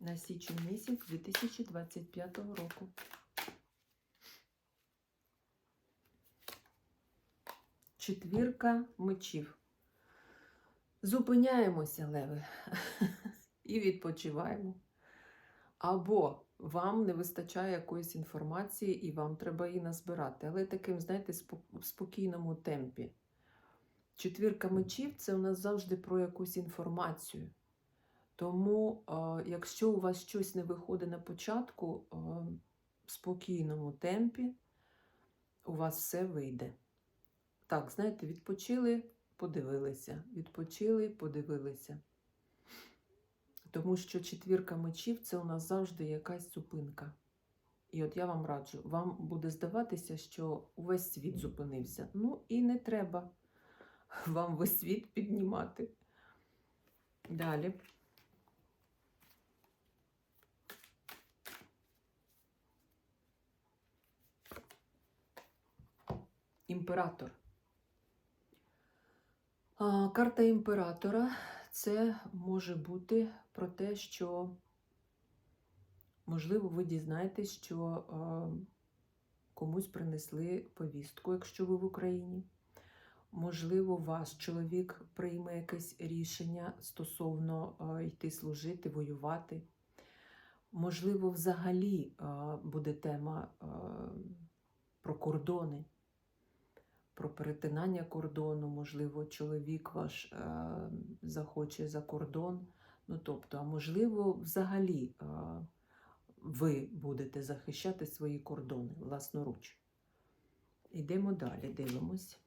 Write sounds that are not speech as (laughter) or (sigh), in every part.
на січень місяць 2025 року. Четвірка мечів. Зупиняємося, леви, (laughs) і відпочиваємо. Або вам не вистачає якоїсь інформації, і вам треба її назбирати, але таким, знаєте, в спокійному темпі. Четвірка мечів це у нас завжди про якусь інформацію. Тому, е, якщо у вас щось не виходить на початку, е, в спокійному темпі у вас все вийде. Так, знаєте, відпочили, подивилися, відпочили, подивилися. Тому що четвірка мечів це у нас завжди якась зупинка. І от я вам раджу, вам буде здаватися, що увесь світ зупинився. Ну і не треба вам весь світ піднімати. Далі. Імператор. Карта імператора це може бути про те, що, можливо, ви дізнаєтесь, що комусь принесли повістку, якщо ви в Україні. Можливо, ваш чоловік прийме якесь рішення стосовно йти служити, воювати. Можливо, взагалі буде тема про кордони про перетинання кордону, можливо, чоловік ваш е, захоче за кордон. Ну, тобто, а можливо, взагалі е, ви будете захищати свої кордони власноруч. Йдемо далі, дивимось.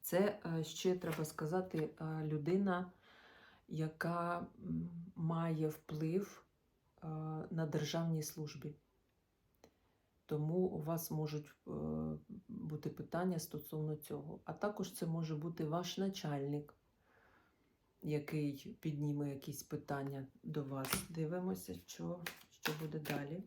Це е, ще треба сказати людина, яка має вплив на державній службі. Тому у вас можуть е, бути питання стосовно цього. А також це може бути ваш начальник, який підніме якісь питання до вас. Дивимося, що, що буде далі.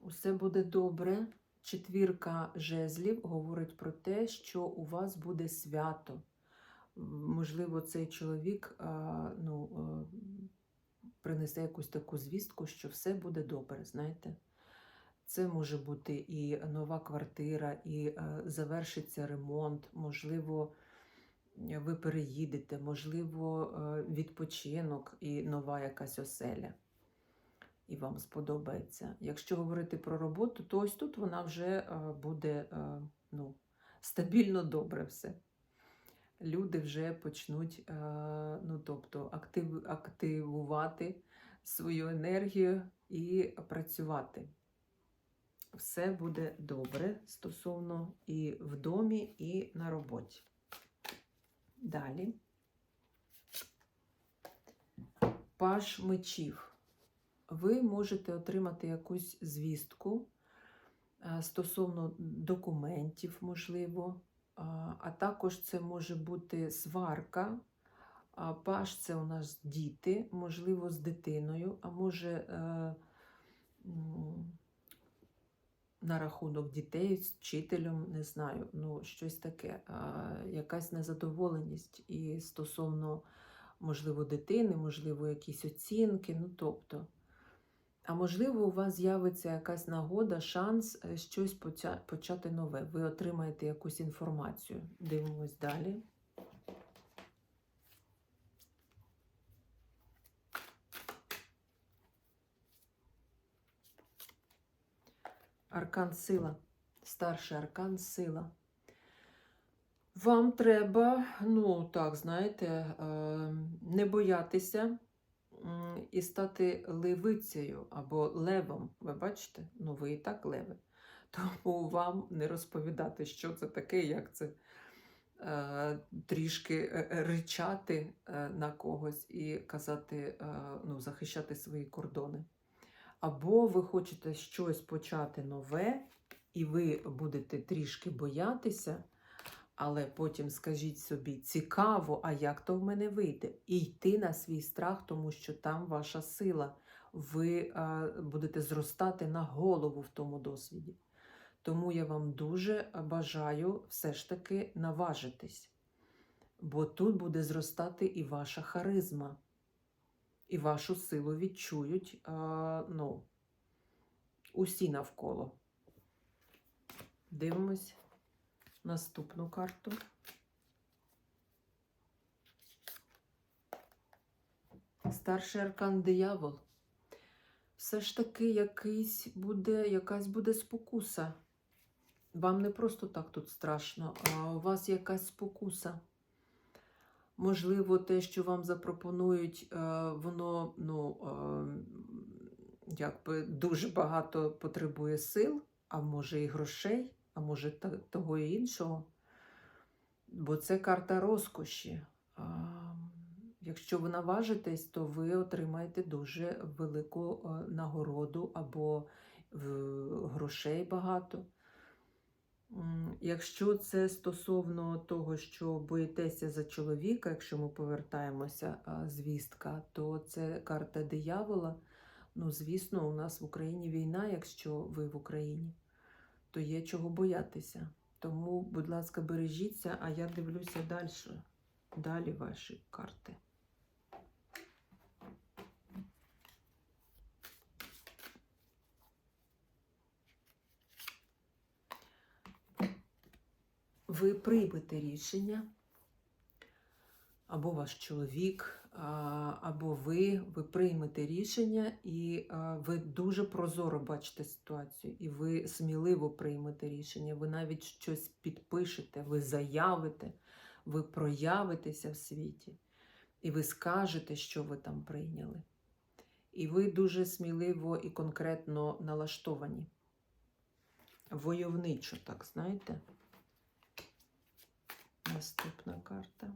Усе буде добре. Четвірка жезлів говорить про те, що у вас буде свято. Можливо, цей чоловік ну, а, принесе якусь таку звістку, що все буде добре, знаєте. Це може бути і нова квартира, і е, завершиться ремонт, можливо, ви переїдете, можливо, е, відпочинок і нова якась оселя. І вам сподобається. Якщо говорити про роботу, то ось тут вона вже е, буде ну, стабільно добре все. Люди вже почнуть е, ну, тобто, актив, активувати свою енергію і працювати. Все буде добре стосовно і в домі, і на роботі. Далі. Паш мечів. Ви можете отримати якусь звістку е, стосовно документів, можливо, а також це може бути сварка. Паш це у нас діти, можливо, з дитиною, а може е, на рахунок дітей з вчителем, не знаю, ну щось таке, якась незадоволеність і стосовно, можливо, дитини, можливо, якісь оцінки. Ну, тобто, а можливо, у вас з'явиться якась нагода, шанс е, щось поча- почати нове. Ви отримаєте якусь інформацію. Дивимось далі. Аркан сила. Старший аркан сила. Вам треба, ну так, знаєте, е, не боятися і стати левицею або левом. Ви бачите? Ну, ви і так леви. (laughs) Тому вам не розповідати, що це таке, як це е, трішки е, е, ричати е, на когось і казати, е, ну, захищати свої кордони. Або ви хочете щось почати нове, і ви будете трішки боятися, але потім скажіть собі, цікаво, а як то в мене вийде? І йти на свій страх, тому що там ваша сила. Ви а, будете зростати на голову в тому досвіді. Тому я вам дуже бажаю все ж таки наважитись. Бо тут буде зростати і ваша харизма, і вашу силу відчують а, ну, усі навколо. Дивимось наступну карту. Старший аркан диявол. Все ж таки якийсь буде, якась буде спокуса. Вам не просто так тут страшно, а у вас якась спокуса. Можливо, те, що вам запропонують, е, воно ну, е, якби дуже багато потребує сил, а може і грошей, а може того і іншого. Бо це карта розкоші. Якщо ви наважитесь, то ви отримаєте дуже велику е, нагороду або грошей багато. Якщо це стосовно того, що боїтеся за чоловіка, якщо ми повертаємося звістка, то це карта диявола. Ну, звісно, у нас в Україні війна, якщо ви в Україні, то є чого боятися. Тому, будь ласка, бережіться, а я дивлюся далі. Далі ваші карти. ви приймете рішення, або ваш чоловік, або ви, ви приймете рішення, і ви дуже прозоро бачите ситуацію, і ви сміливо приймете рішення, ви навіть щось підпишете, ви заявите, ви проявитеся в світі, і ви скажете, що ви там прийняли. І ви дуже сміливо і конкретно налаштовані. Войовничо, так, знаєте? Наступна карта.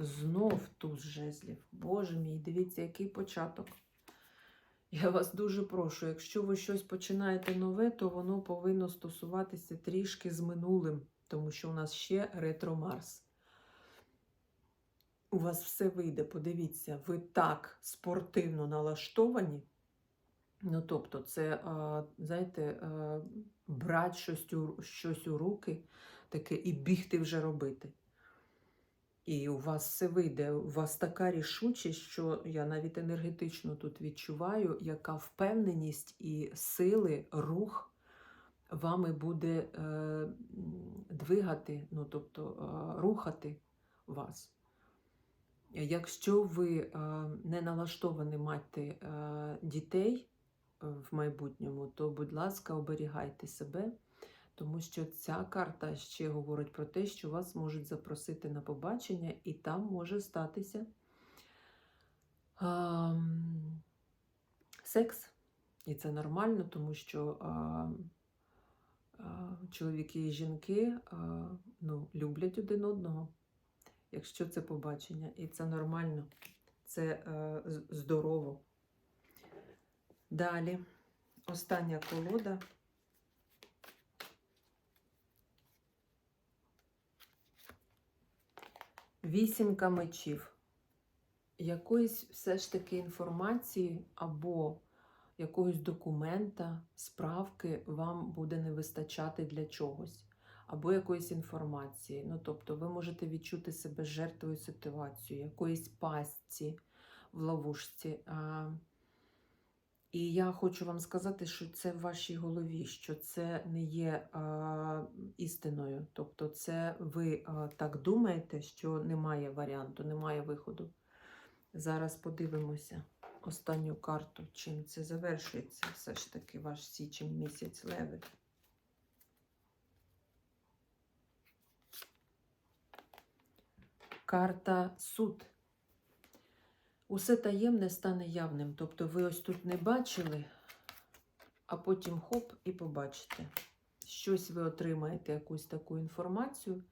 Знов туз жезлів. Боже мій, дивіться, який початок. Я вас дуже прошу, якщо ви щось починаєте нове, то воно повинно стосуватися трішки з минулим, тому що у нас ще ретро Марс. У вас все вийде, подивіться, ви так спортивно налаштовані. Ну, тобто, це, знаєте, брати щось у, щось у руки таке і бігти вже робити. І у вас все вийде. У вас така рішучість, що я навіть енергетично тут відчуваю, яка впевненість і сили, рух вами буде е, двигати, ну, тобто е, рухати вас. Якщо ви е, не налаштовані мати е, дітей, в майбутньому, то, будь ласка, оберігайте себе, Тому що ця карта ще говорить про те, що вас можуть запросити на побачення, і там може статися ам, секс. І це нормально, тому що а, а, чоловіки і жінки а, ну, люблять один одного, якщо це побачення. І це нормально, це е, з- здорово. Далі, остання колода. Вісімка мечів. Якоїсь все ж таки інформації або якогось документа, справки вам буде не вистачати для чогось, або якоїсь інформації. Ну, тобто, ви можете відчути себе жертвою ситуації, якоїсь пастці в ловушці. І я хочу вам сказати, що це в вашій голові, що це не є а, істиною. Тобто, це ви а, так думаєте, що немає варіанту, немає виходу. Зараз подивимося останню карту, чим це завершується, все ж таки ваш січень місяць леви. Карта суд. Усе таємне стане явним. Тобто ви ось тут не бачили, а потім хоп і побачите. Щось ви отримаєте, якусь таку інформацію,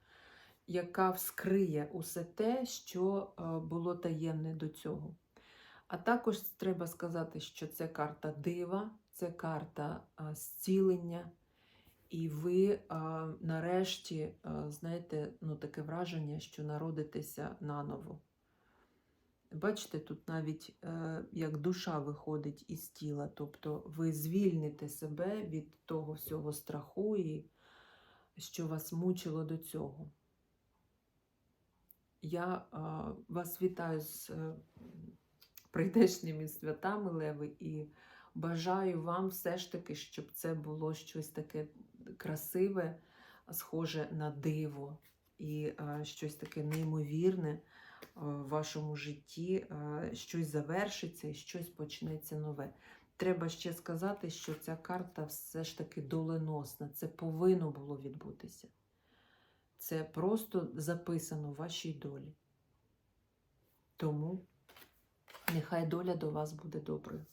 яка вскриє усе те, що е, було таємне до цього. А також треба сказати, що це карта дива, це карта а, зцілення, і ви а, нарешті, знаєте, ну, таке враження, що народитеся наново. Бачите, тут навіть е, як душа виходить із тіла, тобто ви звільните себе від того всього страху, і що вас мучило до цього. Я вас вітаю з е, прийдешніми святами, Леви, і бажаю вам все ж таки, щоб це було щось таке красиве, схоже на диво, і а, щось таке неймовірне в вашому житті, щось завершиться і щось почнеться нове. Треба ще сказати, що ця карта все ж таки доленосна. Це повинно було відбутися. Це просто записано в вашій долі. Тому нехай доля до вас буде доброю.